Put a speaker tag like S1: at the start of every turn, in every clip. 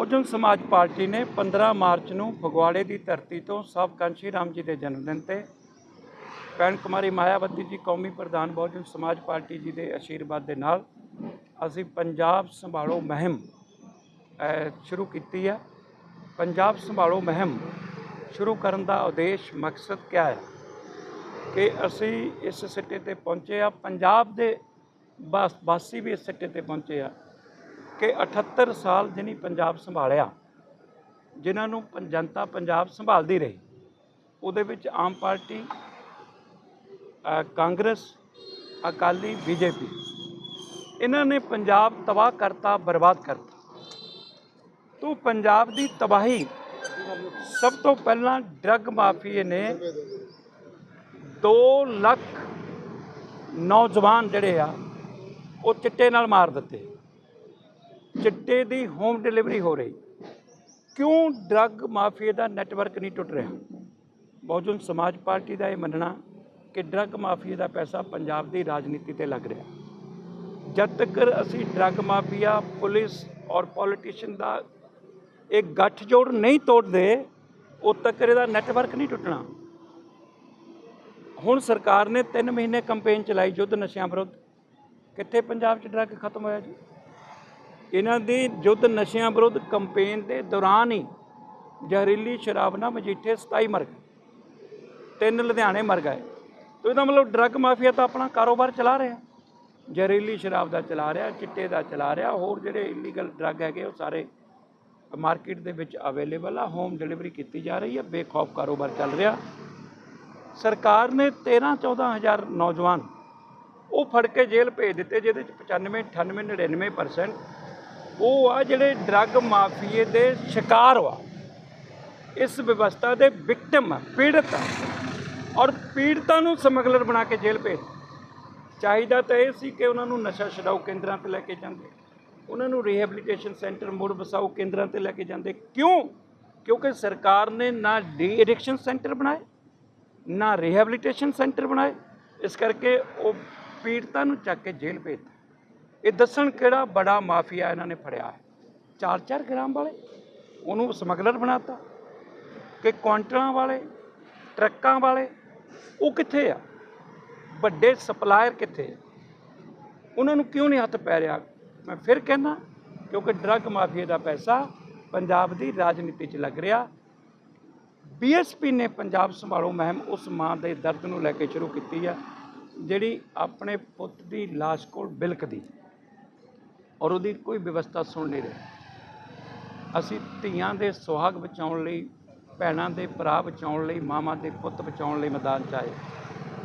S1: ਬਹੁਜਨ ਸਮਾਜ ਪਾਰਟੀ ਨੇ 15 ਮਾਰਚ ਨੂੰ ਫਗਵਾੜੇ ਦੀ ਧਰਤੀ ਤੋਂ ਸਭ ਕਾਂਸ਼ੀ ਰਾਮ ਜੀ ਦੇ ਜਨਮ ਦਿਨ ਤੇ ਪੈਣ ਕੁਮਾਰੀ ਮਾਇਆਵਤੀ ਜੀ, ਕੌਮੀ ਪ੍ਰਧਾਨ ਬਹੁਜਨ ਸਮਾਜ ਪਾਰਟੀ ਜੀ ਦੇ ਅਸ਼ੀਰਵਾਦ ਦੇ ਨਾਲ ਅਸੀਂ ਪੰਜਾਬ ਸੰਭਾਲੋ ਮੁਹਿੰਮ ਸ਼ੁਰੂ ਕੀਤੀ ਹੈ। ਪੰਜਾਬ ਸੰਭਾਲੋ ਮੁਹਿੰਮ ਸ਼ੁਰੂ ਕਰਨ ਦਾ ਉਦੇਸ਼, ਮਕਸਦ ਕਿਆ ਹੈ? ਕਿ ਅਸੀਂ ਇਸ ਸਿੱਟੇ ਤੇ ਪਹੁੰਚੇ ਆ ਪੰਜਾਬ ਦੇ ਵਾਸ- ਵਾਸੀ ਵੀ ਇਸ ਸਿੱਟੇ ਤੇ ਪਹੁੰਚੇ ਆ ਕਿ 78 ਸਾਲ ਜਿਹਨੇ ਪੰਜਾਬ ਸੰਭਾਲਿਆ, ਜਿਨ੍ਹਾਂ ਨੂੰ ਜਨਤਾ ਪੰਜਾਬ ਸੰਭਾਲਦੀ ਰਹੀ। ਉਹਦੇ ਵਿੱਚ ਆਮ ਪਾਰਟੀ ਕਾਂਗਰਸ, ਅਕਾਲੀ, ਬੀਜੇਪੀ, ਇਹਨਾਂ ਨੇ ਪੰਜਾਬ ਤਬਾਹ ਕਰਤਾ, ਬਰਬਾਦ ਕਰਤਾ। ਤੋਂ ਪੰਜਾਬ ਦੀ ਤਬਾਹੀ ਸਭ ਤੋਂ ਪਹਿਲਾਂ ਡਰੱਗ ਮਾਫੀਏ ਨੇ 2 ਲੱਖ ਨੌਜਵਾਨ ਜਿਹੜੇ ਆ, ਉਹ ਚਿੱਟੇ ਨਾਲ ਮਾਰ ਦਿੱਤੇ। ਚਿੱਟੇ ਦੀ ਹੋਮ ਡਿਲੀਵਰੀ ਹੋ ਰਹੀ। ਕਿਉਂ ਡਰੱਗ ਮਾਫੀਆ ਦਾ ਨੈਟਵਰਕ ਨਹੀਂ ਟੁੱਟ ਰਿਹਾ? ਬਹੁਜਨ ਸਮਾਜ ਪਾਰਟੀ ਦਾ ਇਹ ਮੰਨਣਾ ਕਿ ਡਰੱਗ ਮਾਫੀਆ ਦਾ ਪੈਸਾ ਪੰਜਾਬ ਦੀ ਰਾਜਨੀਤੀ ਤੇ ਲੱਗ ਰਿਹਾ। ਜਦ ਤੱਕ ਅਸੀਂ ਡਰੱਗ ਮਾਫੀਆ ਪੁਲਿਸ ਔਰ ਪੋਲੀਟੀਸ਼ੀਅਨ ਦਾ ਇਹ ਗੱਠਜੋੜ ਨਹੀਂ ਤੋੜਦੇ, ਉਦ ਤੱਕ ਇਹਦਾ ਨੈਟਵਰਕ ਨਹੀਂ ਟੁੱਟਣਾ। ਹੁਣ ਸਰਕਾਰ ਨੇ 3 ਮਹੀਨੇ ਕੈਂਪੇਨ ਚਲਾਈ ਯੁੱਧ ਨਸ਼ਿਆਂ ਵਿਰੁੱਧ। ਕਿੱਥੇ ਪੰਜਾਬ 'ਚ ਡਰੱਗ ਖਤਮ ਹੋਇਆ ਜੀ? ਇਹਨਾਂ ਦੀ ਯੁੱਧ ਨਸ਼ਿਆਂ ਵਿਰੁੱਧ ਕੈਂਪੇਨ ਦੇ ਦੌਰਾਨ ਹੀ ਜ਼ਹਿਰੀਲੀ ਸ਼ਰਾਬ ਨਾਲ ਮਜੀਠੇ 27 ਮਰ ਗਏ। ਤਿੰਨ ਲੁਧਿਆਣੇ ਮਰ ਗਏ। ਤੋ ਇਹਦਾ ਮਤਲਬ ਡਰੱਗ ਮਾਫੀਆ ਤਾਂ ਆਪਣਾ ਕਾਰੋਬਾਰ ਚਲਾ ਰਿਹਾ। ਜ਼ਹਿਰੀਲੀ ਸ਼ਰਾਬ ਦਾ ਚਲਾ ਰਿਹਾ, ਚਿੱਟੇ ਦਾ ਚਲਾ ਰਿਹਾ, ਹੋਰ ਜਿਹੜੇ ਇਲੀਗਲ ਡਰੱਗ ਹੈਗੇ ਉਹ ਸਾਰੇ ਮਾਰਕੀਟ ਦੇ ਵਿੱਚ ਅਵੇਲੇਬਲ ਆ ਹੋਮ ਡਿਲੀਵਰੀ ਕੀਤੀ ਜਾ ਰਹੀ ਹੈ ਬੇਖੌਫ ਕਾਰੋਬਾਰ ਚੱਲ ਰਿਹਾ। ਸਰਕਾਰ ਨੇ 13 14000 ਨੌਜਵਾਨ ਉਹ ਫੜ ਕੇ ਜੇਲ੍ਹ ਭੇਜ ਦਿੱਤੇ, ਜਿਹਦੇ ਚ 95 98 99% ਉਹ ਆ ਜਿਹੜੇ ਡਰੱਗ ਮਾਫੀਏ ਦੇ ਸ਼ਿਕਾਰ ਵਾ। ਇਸ ਵਿਵਸਥਾ ਦੇ ਵਿਕਟਮ ਆ, ਪੀੜਤ ਆ। ਔਰ ਪੀੜਤਾਂ ਨੂੰ ਸਮਗਲਰ ਬਣਾ ਕੇ ਜੇਲ੍ਹ ਭੇਜ ਚਾਹੀਦਾ ਤਾਂ ਇਹ ਸੀ ਕਿ ਉਹਨਾਂ ਨੂੰ ਨਸ਼ਾ ਛਡਾਊ ਕੇਂਦਰਾਂ ਤੇ ਲੈ ਕੇ ਜਾਂਦੇ। ਉਹਨਾਂ ਨੂੰ ਰੀਹੈਬਿਲਿਟੇਸ਼ਨ ਸੈਂਟਰ ਮੁੜ ਵਸਾਓ ਕੇਂਦਰਾਂ ਤੇ ਲੈ ਕੇ ਜਾਂਦੇ। ਕਿਉਂ? ਕਿਉਂਕਿ ਸਰਕਾਰ ਨੇ ਨਾ ਡੀ ਐਡਿਕਸ਼ਨ ਸੈਂਟਰ ਬਣਾਏ, ਨਾ ਰੀਹੈਬਿਲਿਟੇਸ਼ਨ ਸੈਂਟਰ ਬਣਾਏ। ਇਸ ਕਰਕੇ ਉਹ ਪੀੜਤਾਂ ਨੂੰ ਚੱਕ ਕੇ ਜੇਲ੍ਹ ਭੇਜ ਇਹ ਦੱਸਣ ਕਿਹੜਾ ਬੜਾ ਮਾਫੀਆ ਇਹਨਾਂ ਨੇ ਫੜਿਆ ਹੈ। 4-4 ਗ੍ਰਾਮ ਵਾਲੇ, ਉਹਨੂੰ ਸਮਗਲਰ ਬਣਾਤਾ। ਕਿ ਕੁਆਂਟਲਾਂ ਵਾਲੇ, ਟਰੱਕਾਂ ਵਾਲੇ, ਉਹ ਕਿੱਥੇ ਆ? ਵੱਡੇ ਸਪਲਾਇਰ ਕਿੱਥੇ ਆ? ਉਹਨਾਂ ਨੂੰ ਕਿਉਂ ਨਹੀਂ ਹੱਥ ਪੈ ਰਿਹਾ? ਮੈਂ ਫਿਰ ਕਹਿੰਦਾ, ਕਿਉਂਕਿ ਡਰੱਗ ਮਾਫੀਆ ਦਾ ਪੈਸਾ ਪੰਜਾਬ ਦੀ ਰਾਜਨੀਤੀ 'ਚ ਲੱਗ ਰਿਹਾ। ਬੀਐਸਪੀ ਨੇ ਪੰਜਾਬ ਸੰਭਾਲੋ ਮੁਹਿੰਮ ਉਸ ਮਾਂ ਦੇ ਦਰਦ ਨੂੰ ਲੈ ਕੇ ਸ਼ੁਰੂ ਕੀਤੀ ਆ, ਜਿਹੜੀ ਆਪਣੇ ਪੁੱਤ ਦੀ ਲਾਸ਼ ਕੋਲ ਬਿਲਕਦੀ। ਔਰ ਉਹਦੀ ਕੋਈ ਵਿਵਸਥਾ ਸੁਣ ਨਹੀਂ ਰਹੀ। ਅਸੀਂ ਧੀਆਂ ਦੇ ਸੁਹਾਗ ਬਚਾਉਣ ਲਈ, ਭੈਣਾਂ ਦੇ ਭਰਾ ਬਚਾਉਣ ਲਈ, ਮਾਵਾਂ ਦੇ ਪੁੱਤ ਬਚਾਉਣ ਲਈ ਮੈਦਾਨ 'ਚ ਆਏ।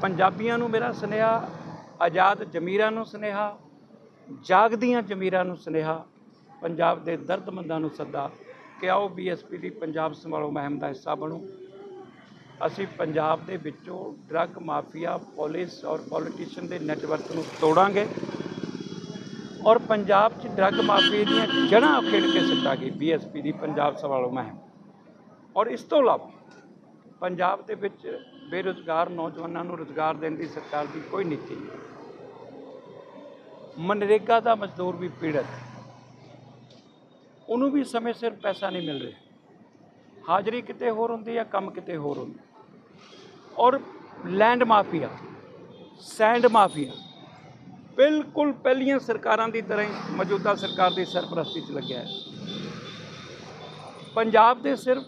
S1: ਪੰਜਾਬੀਆਂ ਨੂੰ ਮੇਰਾ ਸੁਨੇਹਾ, ਆਜ਼ਾਦ ਜ਼ਮੀਰਾਂ ਨੂੰ ਸੁਨੇਹਾ, ਜਾਗਦੀਆਂ ਜ਼ਮੀਰਾਂ ਨੂੰ ਸੁਨੇਹਾ, ਪੰਜਾਬ ਦੇ ਦਰਦਮੰਦਾਂ ਨੂੰ ਸੱਦਾ ਕਿ ਆਓ ਬੀਐਸਪੀ ਦੀ ਪੰਜਾਬ ਸੰਭਾਲੋ ਮੁਹਿੰਮ ਦਾ ਹਿੱਸਾ ਬਣੋ। ਅਸੀਂ ਪੰਜਾਬ ਦੇ ਵਿੱਚੋਂ ਡਰੱਗ ਮਾਫੀਆ ਪੁਲਿਸ ਔਰ ਪੋਲੀਟੀਸ਼ੀਅਨ ਦੇ ਨੈਟਵਰਕ ਨੂੰ ਤੋੜਾਂਗੇ। ਔਰ ਪੰਜਾਬ 'ਚ ਡਰੱਗ ਮਾਫੀਆ ਦੀਆਂ ਜੜ੍ਹਾਂ ਉਖੇੜ ਕੇ ਸਿੱਟਾ ਸਿੱਟਾਂਗੇ ਬੀਐਸਪੀ ਦੀ ਪੰਜਾਬ ਸੰਭਾਲੋ ਮਹਿਮ। ਔਰ ਇਸ ਤੋਂ ਇਲਾਵਾ ਪੰਜਾਬ ਦੇ ਵਿੱਚ ਬੇਰੁਜ਼ਗਾਰ ਨੌਜਵਾਨਾਂ ਨੂੰ ਰੁਜ਼ਗਾਰ ਦੇਣ ਦੀ ਸਰਕਾਰ ਦੀ ਕੋਈ ਨੀਤੀ ਨਹੀਂ। ਮਨਰੇਗਾ ਦਾ ਮਜ਼ਦੂਰ ਵੀ ਪੀੜਤ। ਉਹਨੂੰ ਵੀ ਸਮੇਂ ਸਿਰ ਪੈਸਾ ਨਹੀਂ ਮਿਲ ਰਿਹਾ। ਹਾਜ਼ਰੀ ਕਿਤੇ ਹੋਰ ਹੁੰਦੀ ਹੈ ਕੰਮ ਕਿਤੇ ਹੋਰ ਹੁੰਦਾ। ਔਰ ਲੈਂਡ ਮਾਫੀਆ ਸੈਂਡ ਮਾਫੀਆ ਬਿਲਕੁਲ ਪਹਿਲੀਆਂ ਸਰਕਾਰਾਂ ਦੀ ਤਰ੍ਹਾਂ ਹੀ ਮੌਜੂਦਾ ਸਰਕਾਰ ਦੀ ਸਰਪ੍ਰਸਤੀ 'ਚ ਲੱਗਿਆ ਹੈ। ਪੰਜਾਬ ਦੇ ਸਿਰਫ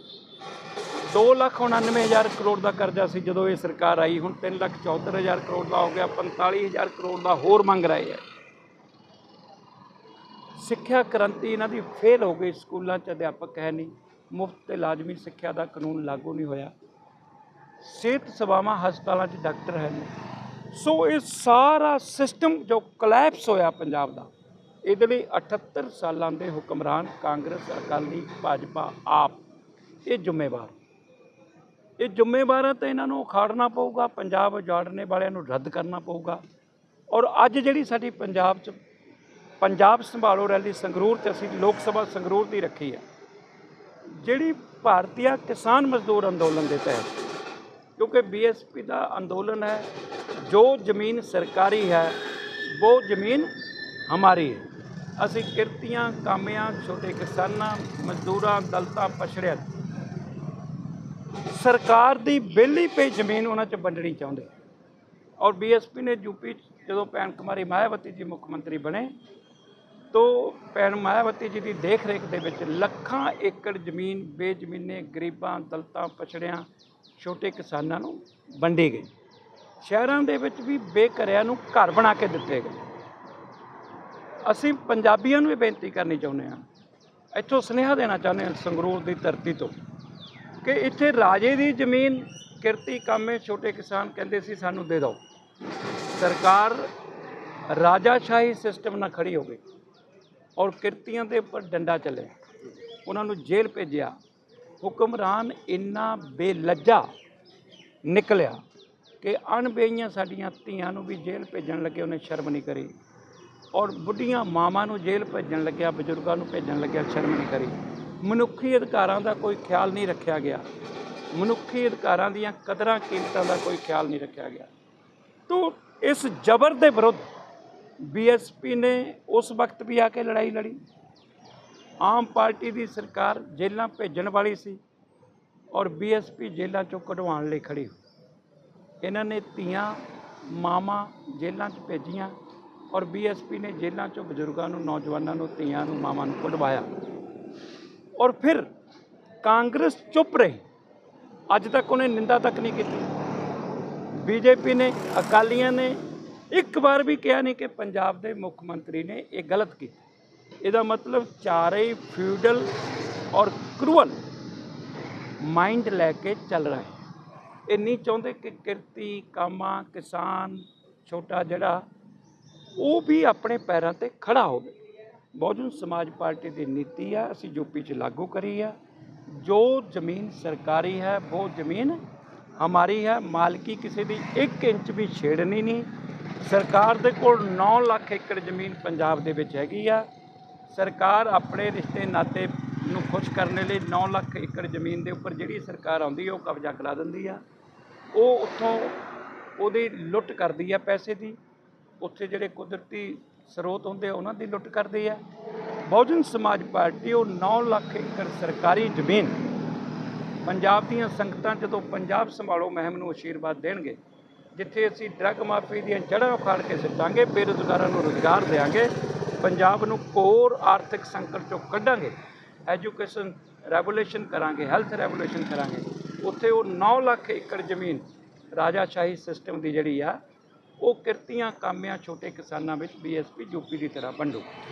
S1: 2,99,000 ਕਰੋੜ ਦਾ ਕਰਜ਼ਾ ਸੀ ਜਦੋਂ ਇਹ ਸਰਕਾਰ ਆਈ। ਹੁਣ 3,74,000 ਕਰੋੜ ਦਾ ਹੋ ਗਿਆ 45,000 ਕਰੋੜ ਦਾ ਹੋਰ ਮੰਗ ਰਹੇ ਹੈ। ਸਿੱਖਿਆ ਕ੍ਰਾਂਤੀ ਇਹਨਾਂ ਦੀ ਫੇਲ ਹੋ ਗਈ। ਸਕੂਲਾਂ 'ਚ ਅਧਿਆਪਕ ਹੈ ਨਹੀਂ ਮੁਫਤ ਤੇ ਲਾਜ਼ਮੀ ਸਿੱਖਿਆ ਦਾ ਕਾਨੂੰਨ ਲਾਗੂ ਨਹੀਂ ਹੋਇਆ। ਸਿਹਤ ਸੇਵਾਵਾਂ ਹਸਪਤਾਲਾਂ 'ਚ ਡਾਕਟਰ ਹੈ ਨਹੀਂ। ਸੋ ਇਹ ਸਾਰਾ ਸਿਸਟਮ ਜੋ ਕਲੈਪਸ ਹੋਇਆ ਪੰਜਾਬ ਦਾ, ਇਹਦੇ ਲਈ 78 ਸਾਲਾਂ ਦੇ ਹੁਕਮਰਾਨ ਕਾਂਗਰਸ ਅਕਾਲੀ ਭਾਜਪਾ ਆਪ, ਇਹ ਜ਼ਿੰਮੇਵਾਰ। ਇਹ ਜ਼ਿੰਮੇਵਾਰਾਂ ਤਾਂ ਇਹਨਾਂ ਨੂੰ ਉਖਾੜਨਾ ਪਊਗਾ, ਪੰਜਾਬ ਉਜਾੜਨੇ ਵਾਲਿਆਂ ਨੂੰ ਰੱਦ ਕਰਨਾ ਪਊਗਾ। ਔਰ ਅੱਜ ਜਿਹੜੀ ਸਾਡੀ ਪੰਜਾਬ 'ਚ, ਪੰਜਾਬ ਸੰਭਾਲੋ ਰੈਲੀ ਸੰਗਰੂਰ 'ਚ ਅਸੀਂ ਲੋਕ ਸਭਾ ਸੰਗਰੂਰ ਦੀ ਰੱਖੀ ਹੈ, ਜਿਹੜੀ ਭਾਰਤੀਆ ਕਿਸਾਨ ਮਜ਼ਦੂਰ ਅੰਦੋਲਨ ਦੇ ਤਹਿਤ, ਕਿਉਂਕਿ ਬੀਐਸਪੀ ਦਾ ਅੰਦੋਲਨ ਹੈ ਜੋ ਜ਼ਮੀਨ ਸਰਕਾਰੀ ਹੈ, ਉਹ ਜ਼ਮੀਨ ਹਮਾਰੀ ਹੈ। ਅਸੀਂ ਕਿਰਤੀਆਂ, ਕਾਮਿਆਂ, ਛੋਟੇ ਕਿਸਾਨਾਂ, ਮਜ਼ਦੂਰਾਂ, ਦਲਤਾਂ, ਪਛੜਿਆਂ ਸਰਕਾਰ ਦੀ ਵਿਹਲੀ ਪਈ ਜ਼ਮੀਨ ਉਹਨਾਂ 'ਚ ਵੰਡਣੀ ਚਾਹੁੰਦੇ ਔਰ ਬੀਐਸਪੀ ਨੇ ਯੂਪੀ 'ਚ ਜਦੋਂ ਭੈਣ ਕੁਮਾਰੀ ਮਾਇਆਵਤੀ ਜੀ ਮੁੱਖ ਮੰਤਰੀ ਬਣੇ, ਤੋ ਭੈਣ ਮਾਇਆਵਤੀ ਜੀ ਦੀ ਦੇਖ ਰੇਖ ਦੇ ਵਿੱਚ ਲੱਖਾਂ ਏਕੜ ਜ਼ਮੀਨ ਬੇਜ਼ਮੀਨੇ ਗਰੀਬਾਂ, ਦਲਤਾਂ, ਪਛੜਿਆਂ, ਛੋਟੇ ਕਿਸਾਨਾਂ ਨੂੰ ਵੰਡੀ ਗਈ। ਸ਼ਹਿਰਾਂ ਦੇ ਵਿੱਚ ਵੀ ਬੇਘਰਿਆਂ ਨੂੰ ਘਰ ਬਣਾ ਕੇ ਦਿੱਤੇ ਗਏ। ਅਸੀਂ ਪੰਜਾਬੀਆਂ ਨੂੰ ਇਹ ਬੇਨਤੀ ਕਰਨੀ ਚਾਹੁੰਦੇ ਹਾਂ। ਇੱਥੋਂ ਸੁਨੇਹਾ ਦੇਣਾ ਚਾਹੁੰਦੇ ਹਾਂ ਸੰਗਰੂਰ ਦੀ ਧਰਤੀ ਤੋਂ ਕਿ ਇੱਥੇ ਰਾਜੇ ਦੀ ਜ਼ਮੀਨ ਕਿਰਤੀ ਕਾਮੇ ਛੋਟੇ ਕਿਸਾਨ ਕਹਿੰਦੇ ਸੀ, ਸਾਨੂੰ ਦੇ ਦਿਓ। ਸਰਕਾਰ ਰਾਜਾਸ਼ਾਹੀ ਸਿਸਟਮ ਨਾਲ ਖੜੀ ਹੋ ਗਈ ਔਰ ਕਿਰਤੀਆਂ ਦੇ ਉੱਪਰ ਡੰਡਾ ਚੱਲਿਆ। ਉਹਨਾਂ ਨੂੰ ਜੇਲ੍ਹ ਭੇਜਿਆ। ਹੁਕਮਰਾਨ ਇੰਨਾ ਬੇਲੱਜਾ ਨਿਕਲਿਆ ਕਿ ਅਣਬੇਈਆਂ ਸਾਡੀਆਂ ਧੀਆਂ ਨੂੰ ਵੀ ਜੇਲ੍ਹ ਭੇਜਣ ਲੱਗੇ, ਉਹਨੇ ਸ਼ਰਮ ਨਹੀਂ ਕਰੀ। ਔਰ ਬੁੱਢੀਆਂ ਮਾਵਾਂ ਨੂੰ ਜੇਲ੍ਹ ਭੇਜਣ ਲੱਗਿਆ, ਬਜ਼ੁਰਗਾਂ ਨੂੰ ਭੇਜਣ ਲੱਗਿਆ, ਸ਼ਰਮ ਨਹੀਂ ਕਰੀ। ਮਨੁੱਖੀ ਅਧਿਕਾਰਾਂ ਦਾ ਕੋਈ ਖਿਆਲ ਨਹੀਂ ਰੱਖਿਆ ਗਿਆ। ਮਨੁੱਖੀ ਅਧਿਕਾਰਾਂ ਦੀਆਂ ਕਦਰਾਂ ਕੀਮਤਾਂ ਦਾ ਕੋਈ ਖਿਆਲ ਨਹੀਂ ਰੱਖਿਆ ਗਿਆ। ਤੋ ਇਸ ਜ਼ਬਰ ਦੇ ਵਿਰੁੱਧ ਬੀਐਸਪੀ ਨੇ ਉਸ ਵਕਤ ਵੀ ਆ ਕੇ ਲੜਾਈ ਲੜੀ। ਆਮ ਪਾਰਟੀ ਦੀ ਸਰਕਾਰ ਜੇਲ੍ਹਾਂ ਭੇਜਣ ਵਾਲੀ ਸੀ ਔਰ ਬੀਐਸਪੀ ਜੇਲ੍ਹਾਂ ਚੋਂ ਕਢਵਾਉਣ ਲਈ ਖੜੀ ਹੋਈ। ਇਹਨਾਂ ਨੇ ਧੀਆਂ, ਮਾਵਾਂ ਜੇਲ੍ਹਾਂ 'ਚ ਭੇਜੀਆਂ ਔਰ ਬੀਐਸਪੀ ਨੇ ਜੇਲ੍ਹਾਂ 'ਚੋਂ ਬਜ਼ੁਰਗਾਂ ਨੂੰ, ਨੌਜਵਾਨਾਂ ਨੂੰ, ਧੀਆਂ ਨੂੰ, ਮਾਵਾਂ ਨੂੰ ਕਢਵਾਇਆ। ਔਰ ਫਿਰ ਕਾਂਗਰਸ ਚੁੱਪ ਰਹੀ। ਅੱਜ ਤੱਕ ਉਹਨੇ ਨਿੰਦਾ ਤੱਕ ਨਹੀਂ ਕੀਤੀ। ਬੀਜੇਪੀ ਨੇ, ਅਕਾਲੀਆਂ ਨੇ ਇੱਕ ਵਾਰ ਵੀ ਕਿਹਾ ਨਹੀਂ ਕਿ ਪੰਜਾਬ ਦੇ ਮੁੱਖ ਮੰਤਰੀ ਨੇ ਇਹ ਗਲਤ ਕੀਤਾ। ਇਹਦਾ ਮਤਲਬ ਚਾਰੇ ਹੀ ਫਿਊਡਲ ਔਰ ਕਰੂਅਲ ਮਾਈਂਡ ਲੈ ਕੇ ਚੱਲ ਰਹੇ। ਇਹ ਨਹੀਂ ਚਾਹੁੰਦੇ ਕਿ ਕਿਰਤੀ, ਕਾਮਾ, ਕਿਸਾਨ, ਛੋਟਾ ਜਿਹੜਾ ਉਹ ਵੀ ਆਪਣੇ ਪੈਰਾਂ ਤੇ ਖੜਾ ਹੋਵੇ। ਬਹੁਜਨ ਸਮਾਜ ਪਾਰਟੀ ਦੀ ਨੀਤੀ ਆ, ਅਸੀਂ ਯੂਪੀ 'ਚ ਲਾਗੂ ਕਰੀ ਆ। ਜੋ ਜ਼ਮੀਨ ਸਰਕਾਰੀ ਹੈ, ਉਹ ਜ਼ਮੀਨ ਹਮਾਰੀ ਹੈ। ਮਾਲਕੀ ਕਿਸੇ ਦੀ 1 ਇੰਚ ਵੀ ਛੇੜਨੀ ਨਹੀਂ। ਸਰਕਾਰ ਦੇ ਕੋਲ 9 ਲੱਖ ਏਕੜ ਜ਼ਮੀਨ ਪੰਜਾਬ ਦੇ ਵਿੱਚ ਹੈਗੀ ਆ। ਸਰਕਾਰ ਆਪਣੇ ਰਿਸ਼ਤੇ ਨਾਤੇ ਨੂੰ ਖੁਸ਼ ਕਰਨ ਲਈ 9 ਲੱਖ ਏਕੜ ਜ਼ਮੀਨ ਦੇ ਉੱਪਰ ਜਿਹੜੀ ਸਰਕਾਰ ਆਉਂਦੀ ਹੈ ਉਹ ਕਬਜ਼ਾ ਕਰਾ ਦਿੰਦੀ ਆ। ਉਹ ਉੱਥੋਂ ਉਹਦੀ ਲੁੱਟ ਕਰਦੀ ਆ ਪੈਸੇ ਦੀ। ਉੱਥੇ ਜਿਹੜੇ ਕੁਦਰਤੀ ਸਰੋਤ ਹੁੰਦੇ ਉਹਨਾਂ ਦੀ ਲੁੱਟ ਕਰਦੀ ਆ। ਬਹੁਜਨ ਸਮਾਜ ਪਾਰਟੀ, ਉਹ 9 ਲੱਖ ਏਕੜ ਸਰਕਾਰੀ ਜ਼ਮੀਨ ਪੰਜਾਬ ਦੀਆਂ ਸੰਗਤਾਂ ਜਦੋਂ ਪੰਜਾਬ ਸੰਭਾਲੋ ਮੁਹਿੰਮ ਨੂੰ ਅਸ਼ੀਰਵਾਦ ਦੇਣਗੇ, ਜਿੱਥੇ ਅਸੀਂ ਡਰੱਗ ਮਾਫੀ ਦੀਆਂ ਜੜ੍ਹਾਂ ਉਖਾੜ ਕੇ ਸਿੱਟਾਂਗੇ, ਬੇਰੁਜ਼ਗਾਰਾਂ ਨੂੰ ਰੁਜ਼ਗਾਰ ਦੇਵਾਂਗੇ ਪੰਜਾਬ ਨੂੰ ਕੋਰ ਆਰਥਿਕ ਸੰਕਟ ਚੋਂ ਕੱਢਾਂਗੇ, ਐਜੂਕੇਸ਼ਨ ਰੈਗੂਲੇਸ਼ਨ ਕਰਾਂਗੇ, ਹੈਲਥ ਰੈਗੂਲੇਸ਼ਨ ਕਰਾਂਗੇ। ਉੱਥੇ ਉਹ 9 ਲੱਖ ਏਕੜ ਜ਼ਮੀਨ ਰਾਜਾਸ਼ਾਹੀ ਸਿਸਟਮ ਦੀ ਜਿਹੜੀ ਆ, ਉਹ ਕਿਰਤੀਆਂ, ਕਾਮਿਆਂ, ਛੋਟੇ ਕਿਸਾਨਾਂ ਵਿੱਚ ਬੀਐਸਪੀ ਯੂਪੀ ਦੀ ਤਰ੍ਹਾਂ ਵੰਡੂ।